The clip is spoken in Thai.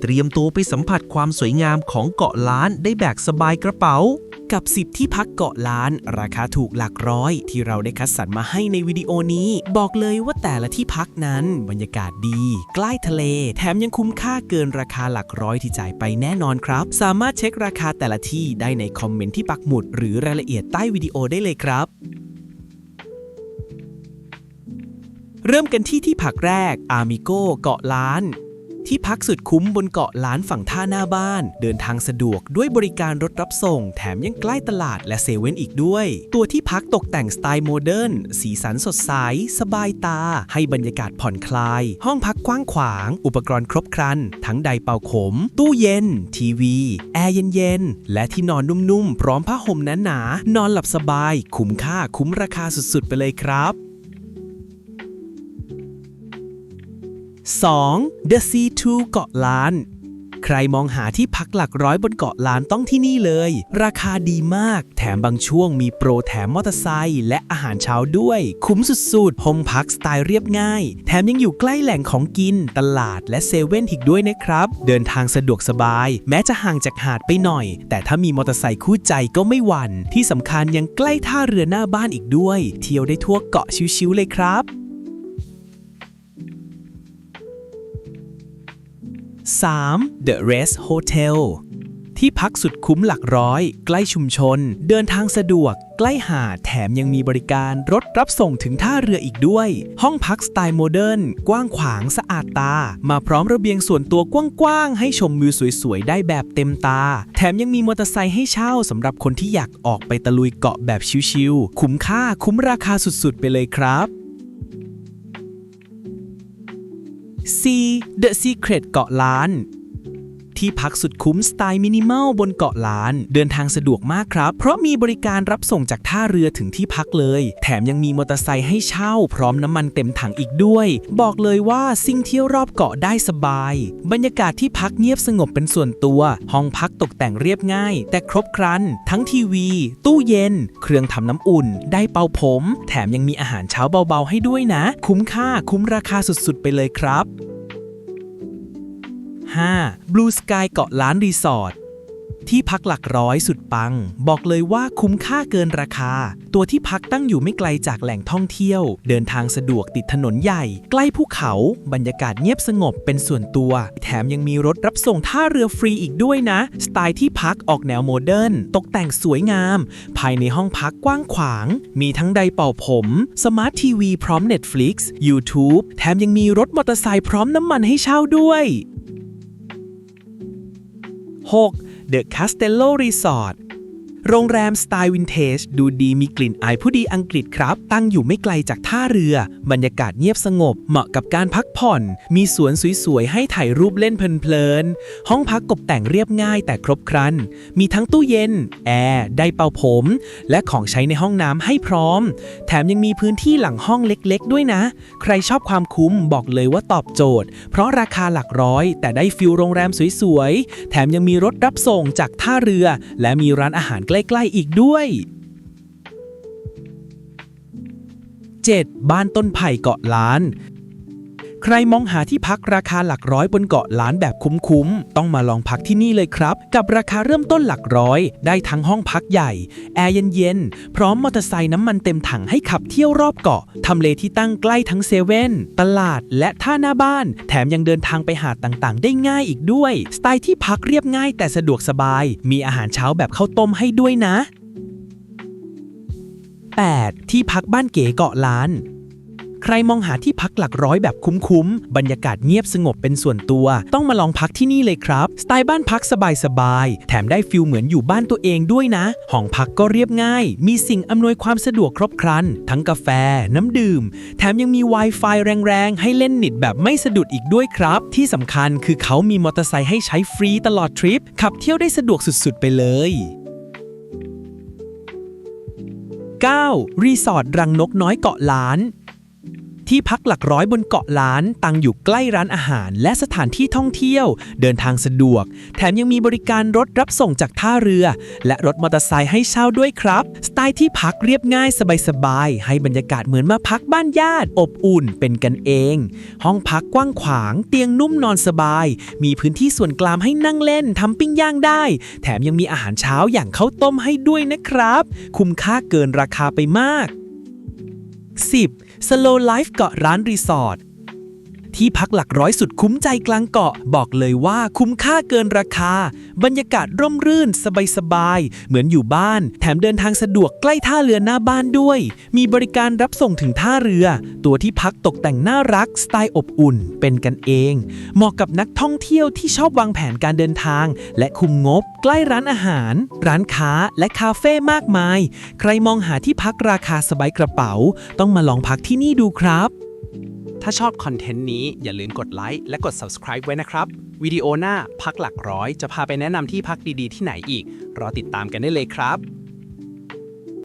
เตรียมตัวไปสัมผัสความสวยงามของเกาะล้านได้แบบสบายกระเป๋า กับ 10 ที่พักเกาะล้าน ราคาถูกหลักร้อย ที่เราได้คัดสรรมาให้ในวิดีโอนี้ บอกเลยว่าแต่ละที่พักนั้น บรรยากาศดี ใกล้ทะเล แถมยังคุ้มค่าเกินราคาหลักร้อยที่จ่ายไปแน่นอนครับ สามารถเช็คราคาแต่ละที่ได้ในคอมเมนต์ที่ปักหมุด หรือรายละเอียดใต้วิดีโอได้เลยครับเริ่มกันที่ที่พักแรกอามิโกเกาะล้าน ที่พักสุดคุ้มบนเกาะล้านฝั่งท่าหน้าบ้าน เดินทางสะดวกด้วยบริการรถรับส่ง แถมยังใกล้ตลาดและเซเว่นอีกด้วย ตัวที่พักตกแต่งสไตล์โมเดิร์นสีสันสดใส สบายตา ให้บรรยากาศผ่อนคลาย ห้องพักกว้างขวาง อุปกรณ์ครบครัน ทั้งไดร์เป่าขม ตู้เย็น ทีวี แอร์เย็นๆ และที่นอนนุ่มๆ พร้อมผ้าห่มหนาๆนอนหลับสบาย คุ้มค่าคุ้มราคาสุดๆ ไปเลยครับ 2. The C2 เกาะล้าน ใครมองหาที่พักหลักร้อยบนเกาะล้านต้องที่นี่เลย ราคาดีมาก แถมบางช่วงมีโปรแถมมอเตอร์ไซค์และอาหารเช้าด้วย คุ้มสุดๆห้องพักสไตล์เรียบง่าย แถมยังอยู่ใกล้แหล่งของกิน ตลาดและเซเว่นอีกด้วยนะครับ เดินทางสะดวกสบาย แม้จะห่างจากหาดไปหน่อย แต่ถ้ามีมอเตอร์ไซค์คู่ใจก็ไม่หวั่นที่สำคัญยังใกล้ท่าเรือหน้าบ้านอีกด้วย เที่ยวได้ทั่วเกาะชิวๆเลยครับ 3. The Rest Hotel ที่พักสุดคุ้มหลักร้อย ใกล้ชุมชน เดินทางสะดวก ใกล้หาดแถมยังมีบริการรถรับส่งถึงท่าเรืออีกด้วย ห้องพักสไตล์โมเดิร์นกว้างขวางสะอาดตา มาพร้อมระเบียงส่วนตัวกว้างๆ ให้ชมวิวสวยๆ ได้แบบเต็มตา แถมยังมีมอเตอร์ไซค์ให้เช่าสำหรับคนที่อยากออกไปตะลุยเกาะแบบชิลๆคุ้มค่าคุ้มราคาสุดๆ ไปเลยครับ C The Secret เกาะล้าน ที่พักสุดคุ้มสไตล์มินิมอลบนเกาะล้าน เดินทางสะดวกมากครับ เพราะมีบริการรับส่งจากท่าเรือถึงที่พักเลย แถมยังมีมอเตอร์ไซค์ให้เช่า พร้อมน้ำมันเต็มถังอีกด้วย บอกเลยว่าซิ่งเที่ยวรอบเกาะได้สบาย บรรยากาศที่พักเงียบสงบเป็นส่วนตัว ห้องพักตกแต่งเรียบง่าย แต่ครบครัน ทั้งทีวี ตู้เย็น เครื่องทำน้ำอุ่น ได้เป่าผม แถมยังมีอาหารเช้าเบาๆให้ด้วยนะ คุ้มค่าคุ้มราคาสุดๆ ไปเลยครับ 5. Blue Sky เกาะล้านรีสอร์ทที่พักหลักร้อยสุดปัง บอกเลยว่าคุ้มค่าเกินราคา ตัวที่พักตั้งอยู่ไม่ไกลจากแหล่งท่องเที่ยว เดินทางสะดวกติดถนนใหญ่ ใกล้ภูเขา บรรยากาศเงียบสงบเป็นส่วนตัว แถมยังมีรถรับส่งท่าเรือฟรีอีกด้วยนะ สไตล์ที่พักออกแนวโมเดิร์นตกแต่งสวยงาม ภายในห้องพักกว้างขวาง มีทั้งไดร์เป่าผม สมาร์ททีวีพร้อม Netflix YouTube แถมยังมีรถมอเตอร์ไซค์พร้อมน้ำมันให้เช่าด้วย 6. The Castello Resort โรงแรมสไตล์วินเทจดูดีมีกลิ่นอายผู้ดีอังกฤษครับ ตั้งอยู่ไม่ไกลจากท่าเรือ บรรยากาศเงียบสงบ เหมาะกับการพักผ่อน มีสวนสวยๆ ให้ถ่ายรูปเล่นเพลินๆ ห้องพักกบแต่งเรียบง่ายแต่ครบครัน มีทั้งตู้เย็น แอร์ ไดร์เป่าผม และของใช้ในห้องน้ำให้พร้อม แถมยังมีพื้นที่หลังห้องเล็กๆ ด้วยนะ ใครชอบความคุ้มบอกเลยว่าตอบโจทย์ เพราะราคาหลักร้อย แต่ได้ฟิลโรงแรมสวยๆ แถมยังมีรถรับส่งจากท่าเรือ และมีร้านอาหารใกล้ๆอีกด้วย 7. บ้านต้นไผ่เกาะล้าน ใครมองหาที่พักราคาหลักร้อยบนเกาะล้านแบบคุ้มๆ ต้องมาลองพักที่นี่เลยครับ กับราคาเริ่มต้นหลักร้อย ได้ทั้งห้องพักใหญ่ แอร์เย็นๆ พร้อมมอเตอร์ไซค์น้ำมันเต็มถังให้ขับเที่ยวรอบเกาะ ทำเลที่ตั้งใกล้ทั้งเซเว่น ตลาด และท่าหน้าบ้าน แถมยังเดินทางไปหาดต่างๆ ได้ง่ายอีกด้วย สไตล์ที่พักเรียบง่ายแต่สะดวกสบาย มีอาหารเช้าแบบข้าวต้มให้ด้วยนะ 8. ที่พักบ้านเก๋เกาะล้าน ใครมองหาที่พักหลักร้อยแบบคุ้มๆ บรรยากาศเงียบสงบเป็นส่วนตัว ต้องมาลองพักที่นี่เลยครับ สไตล์บ้านพักสบายๆ แถมได้ฟิลเหมือนอยู่บ้านตัวเองด้วยนะ ห้องพักก็เรียบง่าย มีสิ่งอำนวยความสะดวกครบครัน ทั้งกาแฟ น้ำดื่ม แถมยังมี Wi-Fi แรงๆ ให้เล่นน็ตแบบไม่สะดุดอีกด้วยครับ ที่สำคัญคือเขามีมอเตอร์ไซค์ให้ใช้ฟรีตลอดทริป ขับเที่ยวได้สะดวกสุดๆ ไปเลย 9. รีสอร์ทรังนกน้อยเกาะล้าน ที่พักหลักร้อยบนเกาะล้าน ตั้งอยู่ใกล้ร้านอาหาร และสถานที่ท่องเที่ยว เดินทางสะดวก แถมยังมีบริการรถรับส่งจากท่าเรือ และรถมอเตอร์ไซค์ให้เช่าด้วยครับ สไตล์ที่พักเรียบง่ายสบายๆให้บรรยากาศเหมือนมาพักบ้านญาติ อบอุ่นเป็นกันเอง ห้องพักกว้างขวาง เตียงนุ่มนอนสบาย มีพื้นที่ส่วนกลางให้นั่งเล่นทำปิ้งย่างได้ แถมยังมีอาหารเช้าอย่างข้าวต้มให้ด้วยนะครับ คุ้มค่าเกินราคาไปมาก 10. Slow Life เกาะร้านรีสอร์ท ที่พักหลักร้อยสุดคุ้มใจกลางเกาะ บอกเลยว่าคุ้มค่าเกินราคา บรรยากาศร่มรื่น สบายๆ เหมือนอยู่บ้าน แถมเดินทางสะดวกใกล้ท่าเรือหน้าบ้านด้วย มีบริการรับส่งถึงท่าเรือ ตัวที่พักตกแต่งน่ารัก สไตล์อบอุ่น เป็นกันเอง เหมาะกับนักท่องเที่ยวที่ชอบวางแผนการเดินทาง และคุมงบ ใกล้ร้านอาหาร ร้านค้าและคาเฟ่มากมาย ใครมองหาที่พักราคาสบายกระเป๋า ต้องมาลองพักที่นี่ดูครับ ถ้าชอบคอนเทนต์นี้อย่าลืมกดไลค์และกด subscribe ไว้นะครับ วิดีโอหน้าพักหลักร้อยจะพาไปแนะนำที่พักดีๆที่ไหนอีก รอติดตามกันได้เลยครับ